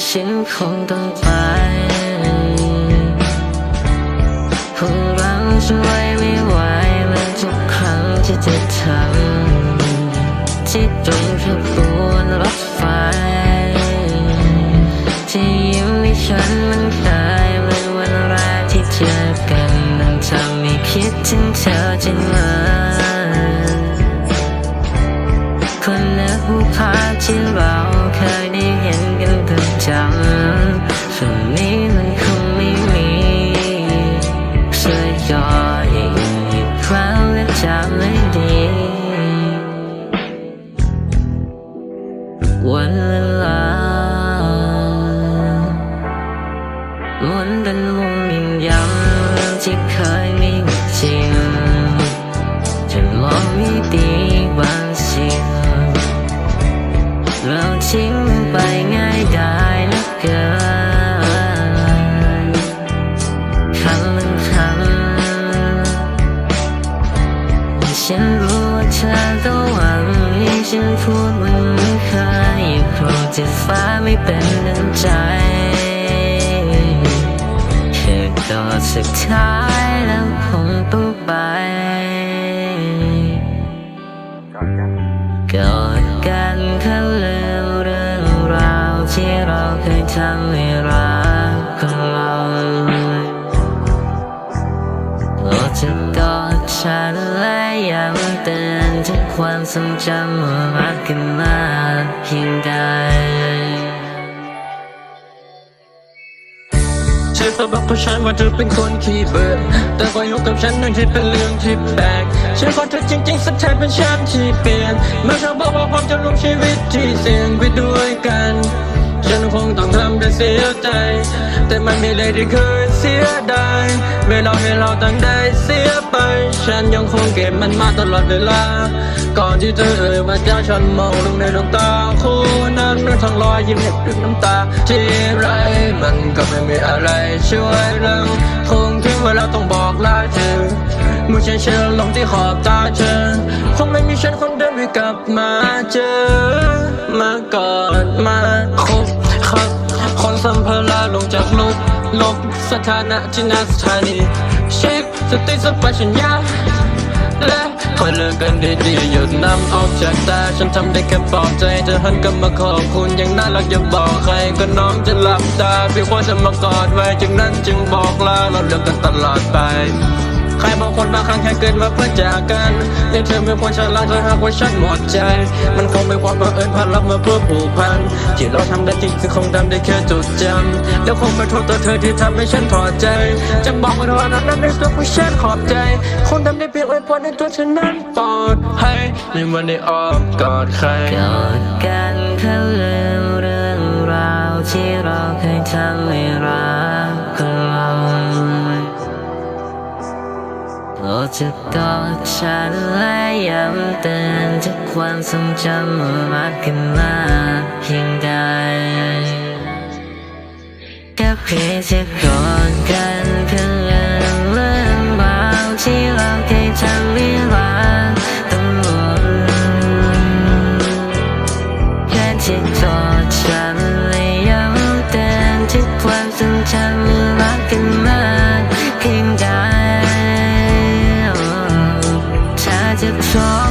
ฉันคงต้องไปพวกเราจะไว้ไม่ไหวและทุกครั้งที่เจะทำที่ตรงขบวนรถไฟ ที่ยิ้มให้ฉันมันเคยเมือนวันแรกที่เจอกันนั้นทำให้คิดถึงเธอจริงเลยคนนึกว่าภาที่เราเคยได้เห็น จำส่วนนี้มันคงไม่มีช่วยย่ออีกครั้งและจำไม่ดี วันเวลาหมุนเป็นวงยิ่งย้ำที่เคยมีจริงจะมองไม่ดีบาง ที่ฟ้าไม่เป็นดังใจแค่กอดสุดท้ายแล้วคงต้องไปกอดกันเพื่อลืมเรื่องราวที่เราเคยทำให้รักของเราเราจะกอดฉันและย้ำเตือนถึงความทรงจำว่ารักกันมากเพียงใด อเคยบอกกับฉันว่าเธอเป็นคนขี้เบื่อแต่พออยู่กับฉันนั่นที่เป็นเรื่องที่แปลกฉันขอเธอจริงๆสักท้ายเป็นฉันที่เปลี่ยนเมื่อเธอบอกว่าพร้อมจะลงชีวิตที่เสี่ยงไปด้วยกัน ฉันคงต้องทำแต่เสียใจ แต่มันไม่เลยที่เคยเสียดายเวลาให้เราตั้งได้เสียไป ฉันยังคงเก็บมันมาตลอดเวลา ที่เธอเอ่ยมาจากฉันมองลงในดวงตาคู่นั้นนั้นทั้งรอยยิ้มเห็นด้วยน้ำตา ที่ไรมันก็ไม่มีอะไรช่วยเราคงถึงเวลาต้องบอกลาเธอมือฉันเชื่อลงที่ขอบตาเธอคงไม่มีฉันคนเดิมให้กลับมาเจอ มากอดมาคบครับคนสัมภาระลงจากรถลบสถานะที่หนาสถานีเช็คสติสัมปชัญญะและ คอยเลิกกันดีๆหยุดน้ำออกจากตาฉันทำได้แค่ปลอบใจเธอหันกลับมาขอบคุณอย่างน่ารักอย่าบอกใครก็น้องจะหลับตาเพียงว่าฉันมากอดไว้จึงนั้นจึงบอกลาเราเลิกกันตลอดไปใครบางคนบางครั้งแค่เกิดมาเพื่อจากกันแต่เธอไม่ควรฉลาดเธอหากว่าฉันหมดใจ มันคงไม่ความบังเอิญ ผ่านรับมาเพื่อผูกพันที่เราทำได้จริงคือคงทำได้แค่จดจำแล้วคงไม่โทษตัวเธอที่ทำให้ฉันถอดใจจะบอกว่าเธอนั้นนั้นในตัวของฉันขอบใจคงทำได้เพียงอวยพรในตัวฉันนั้นปลอดภัยไม่วันได้อ้อมกอดใครกอดกันเพื่อลืมเรื่องราวที่เราเคยทำให้รักเราเราจะกอดฉันและย้ำเตือน จากความทรงจำมากขึ้นมาเพียงใดแค่เพียงแค่ยกอดกันเพื่อเรื่องบางที่เราเคยทำไม่หวาต้องหมดแค่ที่ทอดฉันและย้ำเตืนทุกความทรงจำมากขึ้นมาเพียงใดถ้าจะทอ